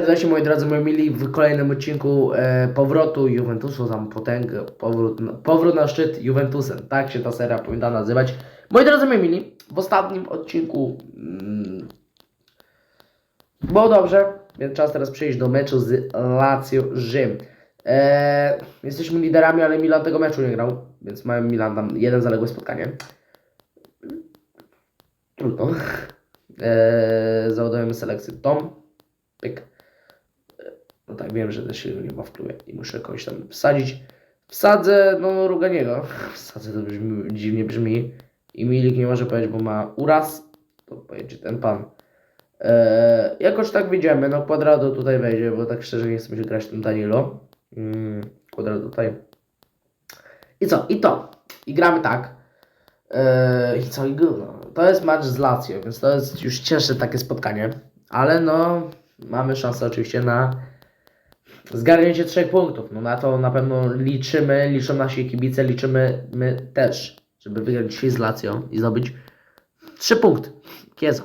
Serdecznie moi drodzy, moi mili, w kolejnym odcinku e, powrotu Juventusu, tam potęgę, powrót, powrót na szczyt Juventusem, tak się ta seria powinna nazywać. Moi drodzy, moi mili, w ostatnim odcinku mm, było dobrze, więc czas teraz przejść do meczu z Lazio Rzym. E, jesteśmy liderami, ale Milan tego meczu nie grał, więc mamy Milan tam jeden zaległe spotkanie. Trudno. E, załadujemy selekcję Tom. Pyk. No tak, wiem, że też się nie ma wpływie i muszę kogoś tam wsadzić. Wsadzę, no, Ruganiego. Wsadzę, to brzmi, dziwnie brzmi. I Milik nie może powiedzieć, bo ma uraz. To pojedzie ten pan. Eee, jakoś tak wyjdziemy, no Quadrado tutaj wejdzie, bo tak szczerze nie chcę się grać tym Danilo. Mm, Quadrado tutaj. I co? I to. I gramy tak. Eee, I co? I gówno. To jest mecz z Lazio, więc to jest już cięższe takie spotkanie. Ale no, mamy szansę oczywiście na zgarnięcie trzech punktów. No na to na pewno liczymy, liczą nasi kibice, liczymy my też, żeby wygrać dzisiaj z Lazio i zdobyć trzy punkty. Kieza,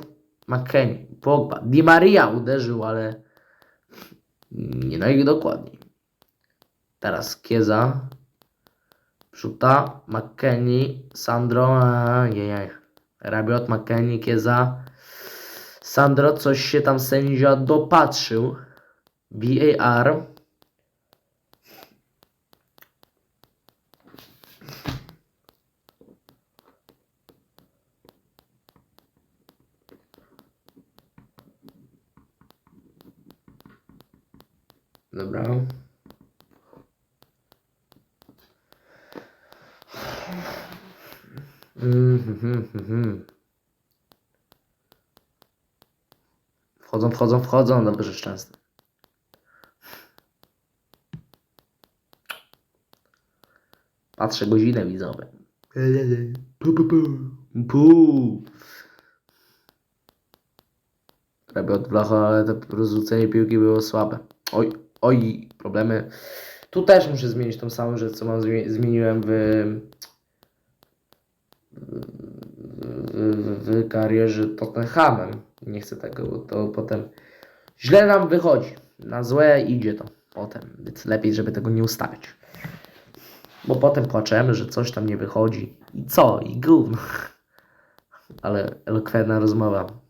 McKennie, Pogba, Di Maria uderzył, ale nie najdokładniej. Teraz Kieza, Szuta, McKennie, Sandro, ajajaj. Rabiot, McKennie, Kieza, Sandro, coś się tam sędzia dopatrzył. VAR. Dobra. Wchodzą, wchodzą, wchodzą, dobrze szczęście. Patrzę godzinę widzowe. Pu, pu, pu. Robię ale to rozrzucenie piłki było słabe. Oj, oj, problemy. Tu też muszę zmienić tą samą rzecz, co mam zmie- zmieniłem w, w, w, w karierze Tottenhamem. Nie chcę tego, bo to potem źle nam wychodzi. Na złe idzie to potem, więc lepiej, żeby tego nie ustawiać. Bo potem płaczemy, że coś tam nie wychodzi. I co? I gówno. Ale elokwentna rozmowa.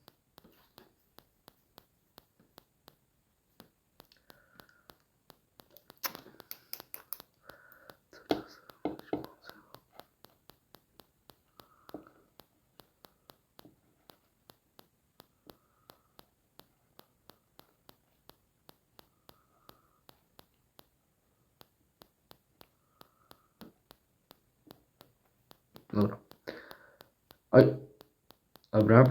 Dobra. Oj. Dobra.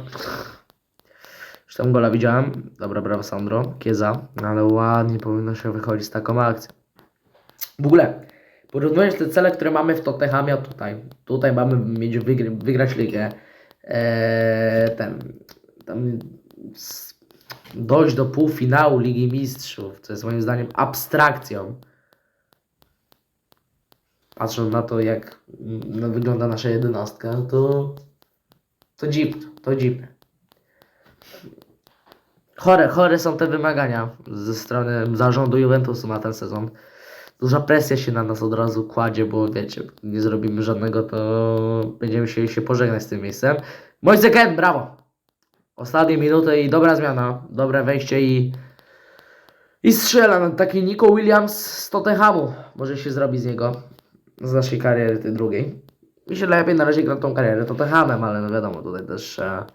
Już tam gola widziałem. Dobra, brawo Sandro. Kieza. No Ale ładnie powinno się wychodzić z taką akcją. W ogóle, porównując te cele, które mamy w Tottenhamie, tutaj. Tutaj mamy mieć wygr- wygrać ligę. Eee, ten, tam dojść do półfinału Ligi Mistrzów, co jest moim zdaniem abstrakcją. Patrząc na to, jak no, wygląda nasza jedenastka, to to dziwne, to dziwne. Chore, chore są te wymagania ze strony zarządu Juventusu na ten sezon. Duża presja się na nas od razu kładzie, bo wiecie, nie zrobimy żadnego, to będziemy się, się pożegnać z tym miejscem. Moise Kean, brawo! Ostatnie minuty i dobra zmiana, dobre wejście i i strzela taki Nico Williams z Tottenhamu. Może się zrobi z niego, z naszej kariery tej drugiej. Mi się lepiej na razie gra tą karierę Tottenhamem, ale no wiadomo, tutaj też trzeba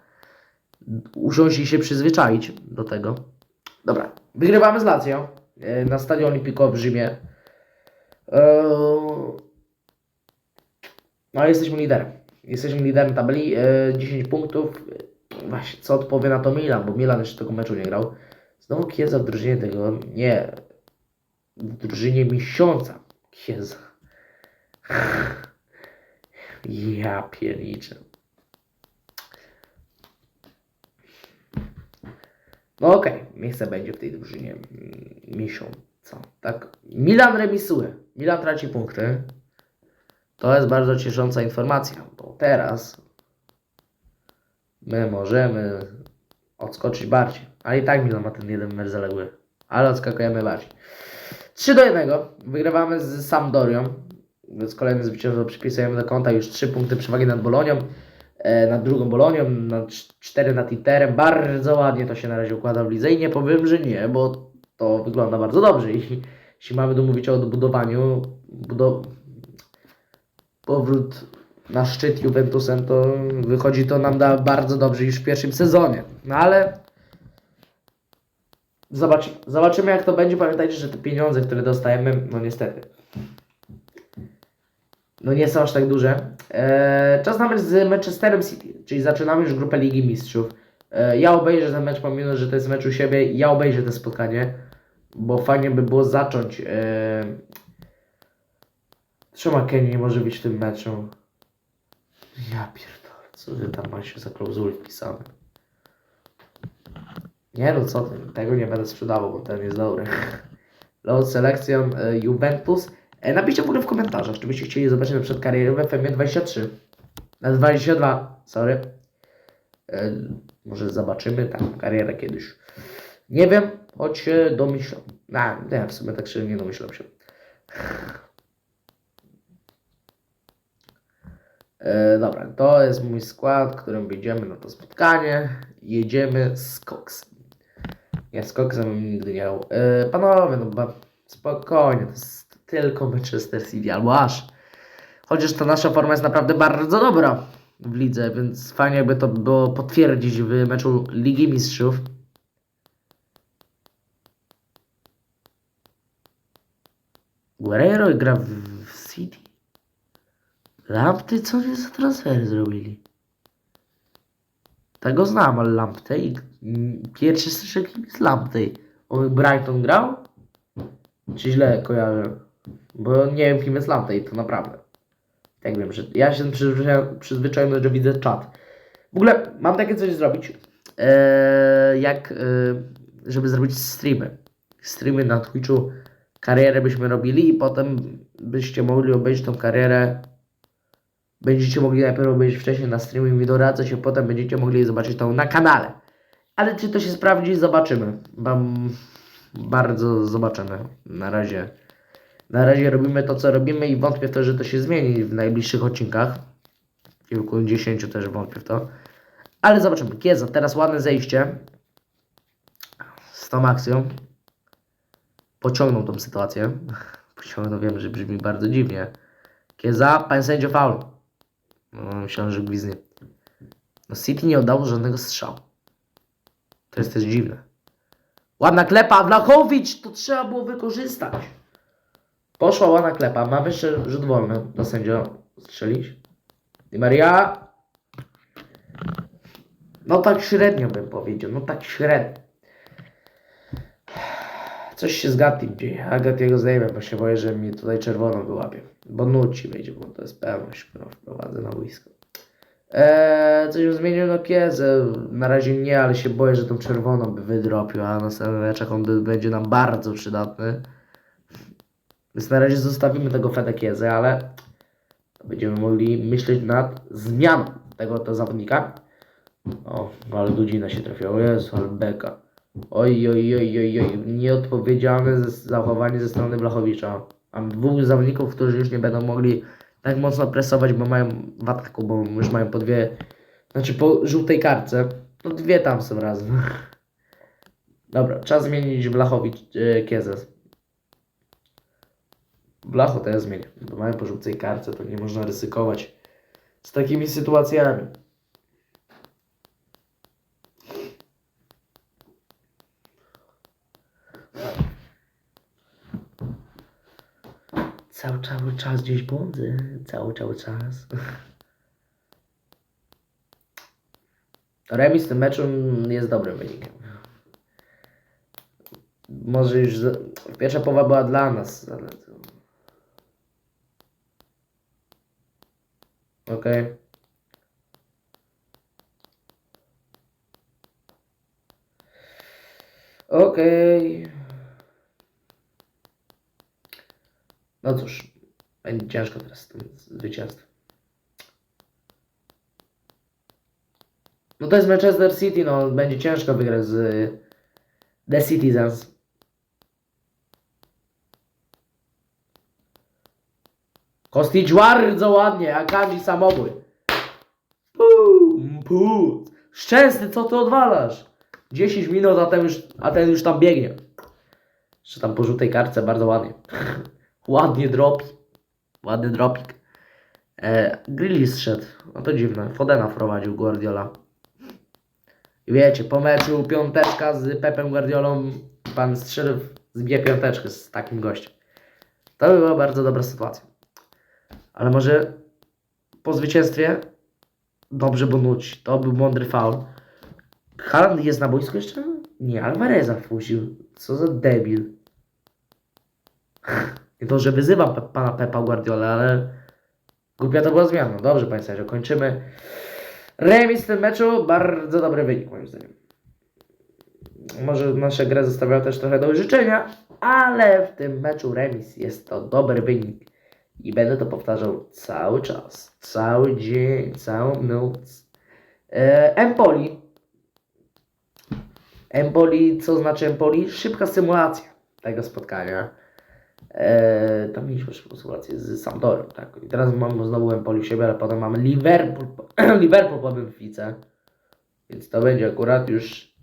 usiąść i się przyzwyczaić do tego. Dobra, wygrywamy z Lazio e, na stadionie Olimpico w Rzymie. E, No jesteśmy liderem. Jesteśmy liderem tabeli, e, 10 punktów. Właśnie, co odpowie na to Milan, bo Milan jeszcze tego meczu nie grał. Znowu Kieza w drużynie tego, nie, w drużynie miesiąca. Kieza. Ja pierniczę. No okej, niech se będzie w tej drużynie mm, miesiąca. Tak. Milan remisuje. Milan traci punkty. To jest bardzo ciesząca informacja, bo teraz my możemy odskoczyć bardziej. Ale i tak Milan ma ten jeden mecz zaległy. ale odskakujemy bardziej. 3 do 1 wygrywamy z Sampdorią, więc kolejne zwycięstwo przypisujemy do konta, już 3 punkty przewagi nad Bolonią, e, nad drugą Bolonią, nad 4 nad Interem, bardzo ładnie to się na razie układa w lidze i nie powiem, że nie, bo to wygląda bardzo dobrze i jeśli mamy tu mówić o odbudowaniu, budow... powrót na szczyt Juventusem, to wychodzi to nam da bardzo dobrze już w pierwszym sezonie. No ale zobacz, zobaczymy jak to będzie. Pamiętajcie, że te pieniądze, które dostajemy, no niestety, no nie są aż tak duże. Eee, czas na mecz z Manchesterem City, czyli zaczynamy już grupę Ligi Mistrzów. Eee, ja obejrzę ten mecz, pomimo, że to jest mecz u siebie, ja obejrzę to spotkanie, bo fajnie by było zacząć. Eee, Czemu Kenny może być w tym meczu? Ja pierdolę, co ty tam masz za klauzuły wpisane? Nie no, co ty, tego nie będę sprzedawał, bo ten jest dobry. Load Selection e, Juventus. E, napiszcie w ogóle w komentarzach, czy byście chcieli zobaczyć na przykład karierę w FM 23. Na 22, sorry. E, może zobaczymy taką karierę kiedyś. Nie wiem, choć się domyślam. A, nie, w sumie tak szczerze nie domyślam się. E, dobra, to jest mój skład, którym jedziemy na to spotkanie. Jedziemy z Coxem. Ja z Coxem nigdy nie grał. E, panowie, no ba, spokojnie, to jest tylko Manchester City, albo aż. Chociaż ta nasza forma jest naprawdę bardzo dobra w lidze, więc fajnie jakby to było potwierdzić w meczu Ligi Mistrzów. Guerrero gra w, City. Lampty, co oni za transfery zrobili? Tego znam, ale Lamptey. Pierwszy kim jest Lamptey. On Brighton grał? Czy źle kojarzę? Bo nie wiem kim jest Lamptey, to naprawdę. Tak wiem, że ja się przyzwyczaiłem, przyzwyczaiłem że widzę czat. W ogóle mam takie coś zrobić, eee, jak eee, żeby zrobić streamy. Streamy na Twitchu, karierę byśmy robili i potem byście mogli obejrzeć tą karierę Będziecie mogli najpierw obejrzeć wcześniej na streamie i doradzać się, potem będziecie mogli zobaczyć to na kanale. Ale czy to się sprawdzi, zobaczymy. Mam bardzo zobaczymy. Na razie. Na razie robimy to, co robimy i wątpię w to, że to się zmieni w najbliższych odcinkach. Kilkudziesięciu też wątpię w to. Ale zobaczymy. Kieza, teraz ładne zejście. Z tą akcją. Pociągnął tą sytuację. Pociągnął, wiem, że brzmi bardzo dziwnie. Kieza, panie sędzio faul. No, myślałem, że gwiznie. No City nie oddało żadnego strzału. To jest też dziwne. Ładna klepa, Wlachowicz! To trzeba było wykorzystać. Poszła ładna klepa. Mamy jeszcze rzut wolny do sędzio strzelić. Di Maria. No tak średnio bym powiedział. No tak średnio. Coś się z Gatim dzieje. A Gatiego zdejmę, bo się boję, że mi tutaj czerwono wyłapie. Bo nuci wejdzie, bo to jest pewność, którą wprowadzę na boisko. Eee, coś już zmienił Kiezę. Na razie nie, ale się boję, że tą czerwoną by wydropił, a na następnym meczach on by, będzie nam bardzo przydatny. Więc na razie zostawimy tego Feda Kiezę, ale będziemy mogli myśleć nad zmianą tego to zawodnika. O, ale godzina się trafiła. Jezu, ale beka. Oj, oj, oj, oj, oj. Nieodpowiedzialne zachowanie ze strony Blachowicza. Mam dwóch zawodników, którzy już nie będą mogli tak mocno presować, bo mają w ataku, bo już mają po dwie, znaczy po żółtej kartce. No dwie tam są razem. Dobra, czas zmienić Blachowicz, e, Kiezes. Blacho to ja zmienię, bo mają po żółtej kartce, to nie można ryzykować z takimi sytuacjami. Cały, cały czas gdzieś błądzę. Cały, cały czas. Remis tym meczu jest dobrym wynikiem. Może już za... pierwsza połowa była dla nas, ale Okej. Okej. No cóż, będzie ciężko teraz z tym zwycięstwem. No to jest Manchester City, no będzie ciężko wygrać z The Citizens. Kostić bardzo ładnie, a Kanji samobój. Szczęsny, co ty odwalasz? 10 minut, a ten już, a ten już tam biegnie. Jeszcze tam po żółtej kartce, bardzo ładnie. ładnie dropi. Ładny dropik. E, Grillis zszedł. No to dziwne. Fodena wprowadził Guardiola. I wiecie, po meczu piąteczka z Pepem Guardiolą pan strzelił, zbije piąteczkę z takim gościem. To by była bardzo dobra sytuacja. Ale może po zwycięstwie dobrze Bonucci. To był mądry faul. Haaland jest na boisku jeszcze? Nie, Alvareza wpuścił. Co za debil. Nie to, że wyzywam pe- pana Pepa Guardiola, ale głupia to była zmiana. Dobrze, panie sędzio, kończymy. Remis w tym meczu, bardzo dobry wynik moim zdaniem. Może nasze grę zostawiały też trochę do życzenia, ale w tym meczu remis jest to dobry wynik. I będę to powtarzał cały czas, cały dzień, całą noc. E, Empoli. Empoli, co znaczy Empoli? Szybka symulacja tego spotkania. E, tam mieliśmy szybką symulację z Sampdorem, tak. I teraz mamy znowu Empoli w siebie, ale potem mamy Liverpool, Liverpool po Benfice. Więc to będzie akurat już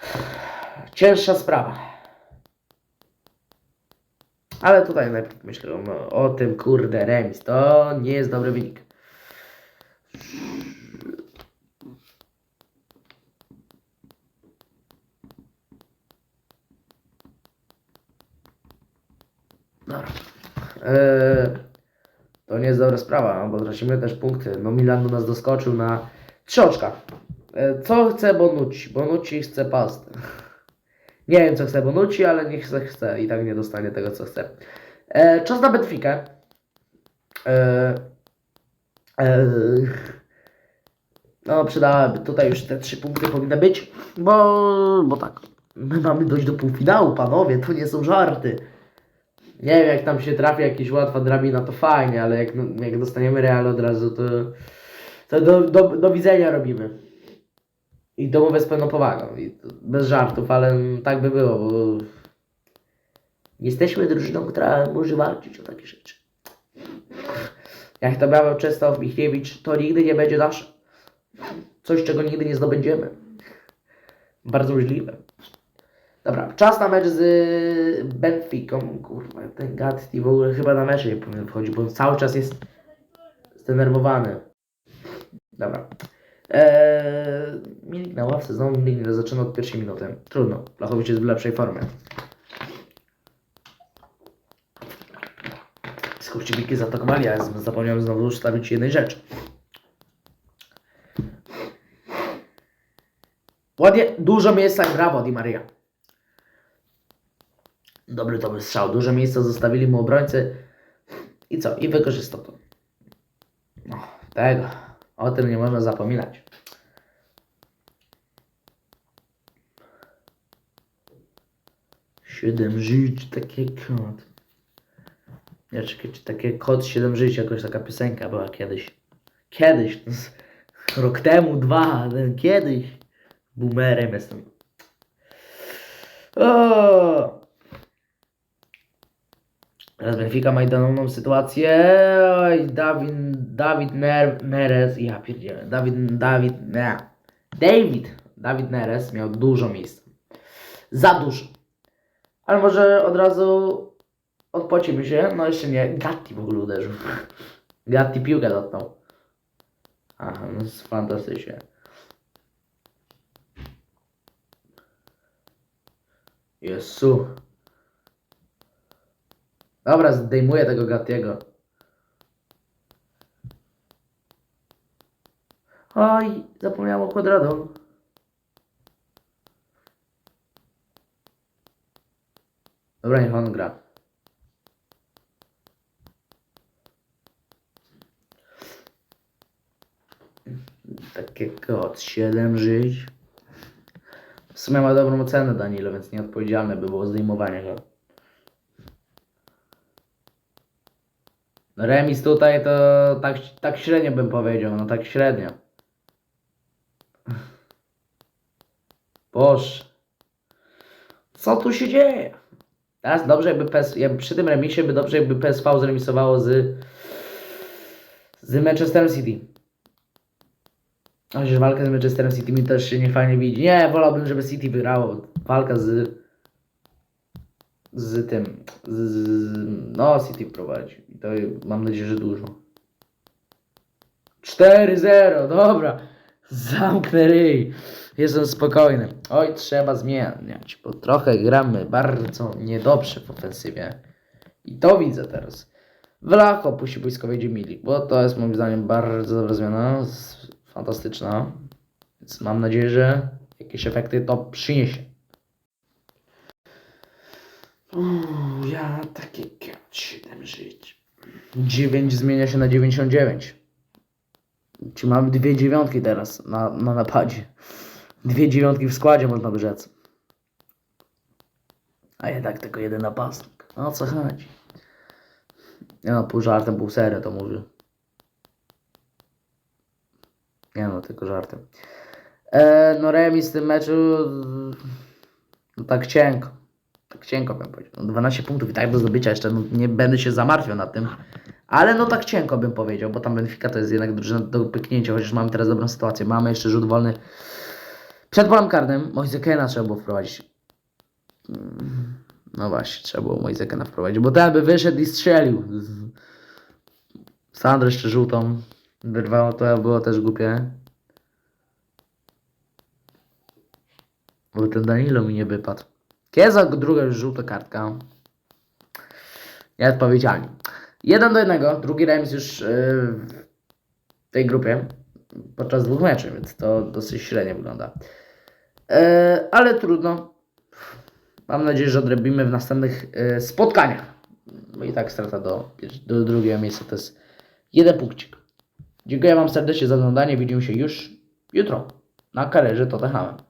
cięższa sprawa. Ale tutaj najpierw myślę o, o tym, kurde, remis. To nie jest dobry wynik. Dobra. Eee, to nie jest dobra sprawa, no bo tracimy też punkty. No Milan do nas doskoczył na trzy oczka. Eee, co chce Bonucci? Bonucci chce pastę. Nie wiem co chce Bonucci, ale niech chce, i tak nie dostanie tego co chce. Eee, czas na Benfica. Eee, eee, no przydałaby tutaj już te trzy punkty powinny być, bo, bo tak. My mamy dojść do półfinału, panowie, to nie są żarty. Nie wiem, jak tam się trafi jakaś łatwa drabina, to fajnie, ale jak, no, jak dostaniemy Real od razu, to, to do, do, do widzenia robimy. I to mówię z pełną powagą, i bez żartów, ale tak by było, bo jesteśmy drużyną, która może walczyć o takie rzeczy. Jak to miał Czesław Michniewicz, to nigdy nie będzie nasze. Coś, czego nigdy nie zdobędziemy. Bardzo możliwe. Dobra, czas na mecz z Benficą. Kurwa, ten Gatti w ogóle chyba na mecze nie powinien wchodzić, bo on cały czas jest zdenerwowany. Dobra. Eee, Milik na ławce, znowu Milik zaczyna od pierwszej minuty. Trudno, Blachowicz jest w lepszej formie. Skurczybiki zaatakowali, ale zapomniałem znowu ustawić jednej rzeczy. Ładnie, dużo miejsca brawo Di Maria. Dobry był strzał. Dużo miejsca zostawili mu obrońcy. I co? I wykorzystał to. No, tego. O tym nie można zapominać. Siedem żyć, takie kot. Ja czekaj, czy takie kot siedem żyć, jakoś taka piosenka była kiedyś. Kiedyś, rok temu, dwa, kiedyś. Boomerem jestem. Teraz Benfica ma idealną sytuację. Oj, Dawid, Dawid Ner, Neres. Ja pierdzielę. Dawid, Dawid, nie. David, Dawid Neres miał dużo miejsca. Za dużo. Ale może od razu odpocimy się. No jeszcze nie. Gatti w ogóle uderzył. Gatti piłkę dotknął. Aha, no jest fantastycznie. Jezu. Dobra, zdejmuję tego Gattiego. Oj, zapomniałem o kwadradu. Dobra, niech on gra. Takiego od 7 żyć. W sumie ma dobrą ocenę Danilo, więc nieodpowiedzialne by było zdejmowanie go. Remis tutaj to tak, tak średnio bym powiedział, no tak średnio. Boże. Co tu się dzieje? Teraz dobrze jakby PS, jakby przy tym remisie by dobrze jakby PSV zremisowało z z Manchesterem City. Chociaż walka z Manchesterem City mi też się nie fajnie widzi. Nie, wolałbym, żeby City wygrało. Walka z z tym, z, z, no City prowadzi. I to mam nadzieję, że dużo. 4-0, dobra. Zamknę ryj. Jestem spokojny. Oj, trzeba zmieniać, bo trochę gramy bardzo niedobrze w ofensywie. I to widzę teraz. Wlach opuści boisko wejdzie Milik, bo to jest moim zdaniem bardzo dobra zmiana. Fantastyczna. Więc mam nadzieję, że jakieś efekty to przyniesie. Uuu, ja takie 7 żyć. 9 zmienia się na 99. Czy mamy dwie dziewiątki teraz na, na napadzie? Dwie dziewiątki w składzie można by rzec. A jednak tylko jeden napastnik. No o co chodzi? Nie no, pół żartem, pół serio to mówię. Nie no, tylko żartem. E, no remis w tym meczu no tak cienko. Cienko bym powiedział. No 12 punktów i tak do zdobycia jeszcze, no, nie będę się zamartwiał nad tym. Ale no tak cienko bym powiedział, bo tam Benfica to jest jednak drużyna do pyknięcia, chociaż mamy teraz dobrą sytuację. Mamy jeszcze rzut wolny przed polem karnym. Moisekena trzeba było wprowadzić. Mm, No właśnie, trzeba było Moisekena wprowadzić, bo ten by wyszedł i strzelił. Sandro jeszcze żółtą wyrwało, to było też głupie. Bo ten Danilo mi nie wypadł. Kieza, druga już żółta kartka. Nieodpowiedzialnie. Jeden do jednego, drugi remis już yy, w tej grupie podczas dwóch meczów, więc to dosyć średnio wygląda. Yy, ale trudno. Mam nadzieję, że odrobimy w następnych yy, spotkaniach. Bo i tak strata do, do drugiego miejsca to jest jeden punkcik. Dziękuję Wam serdecznie za oglądanie. Widzimy się już jutro na karierze Tottenhamem.